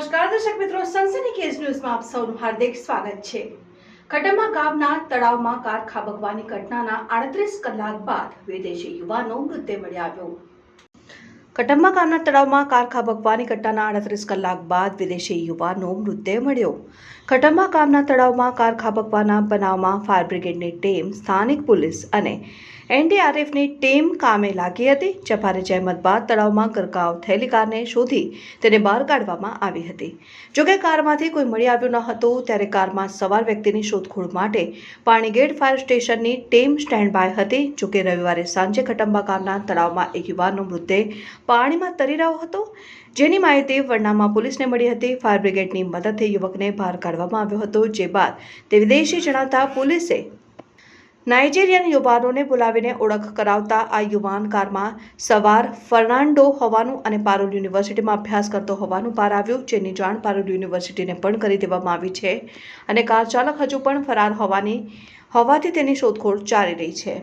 નમસ્કાર, દર્શક મિત્રો, સનસની કેસ ન્યૂઝમાં આપ સૌનું હાર્દિક સ્વાગત છે. ખટમા ગામના તળાવમાં કાર ખાબકવાની ઘટનાના આડત્રીસ કલાક બાદ વિદેશી યુવાનો મૃતદેહ મળી આવ્યો. કટમ્બા ગામના તળાવમાં કાર ખાબકવાની ઘટનાના આડત્રીસ કલાક બાદ વિદેશી યુવાનો મૃતદેહ મળ્યો. કટંબા ગામના તળાવમાં કાર ખાબકવાના બનાવમાં ફાયર બ્રિગેડની ટીમ, સ્થાનિક પોલીસ અને એનડીઆરએફની ટીમ કામે લાગી હતી. જપારે જહેમત બાદ તળાવમાં ગરકાવ થયેલી કારને શોધી તેને બહાર કાઢવામાં આવી હતી. જોકે કારમાંથી કોઈ મળી આવ્યું ન હતું, ત્યારે કારમાં સવાર વ્યક્તિની શોધખોળ માટે પાણીગેટ ફાયર સ્ટેશનની ટીમ સ્ટેન્ડ બાય હતી જોકે રવિવારે સાંજે ખટંબા ગામના તળાવમાં એક યુવાનનો મૃતદેહ પાણીમાં તરી રહ્યો હતો. જેની માહિતી વરનામા પોલીસને મળી હતી. ફાયર બ્રિગેડની મદદથી યુવકને બહાર કાઢવામાં આવ્યો હતો. જે બાદ તે વિદેશી જણાતા પોલીસે નાઇજેરિયન યુવાનોને બોલાવીને ઓળખ કરાવતા આ યુવાન કારમાં સવાર ફર્નાન્ડો હોવાનું અને પારુલ યુનિવર્સિટીમાં અભ્યાસ કરતો હોવાનું બહાર આવ્યું. જેની જાણ પારુલ યુનિવર્સિટીને પણ કરી દેવામાં આવી છે અને કાર ચાલક હજુ પણ ફરાર હોવાની, હોવાથી તેની શોધખોળ ચાલી રહી છે.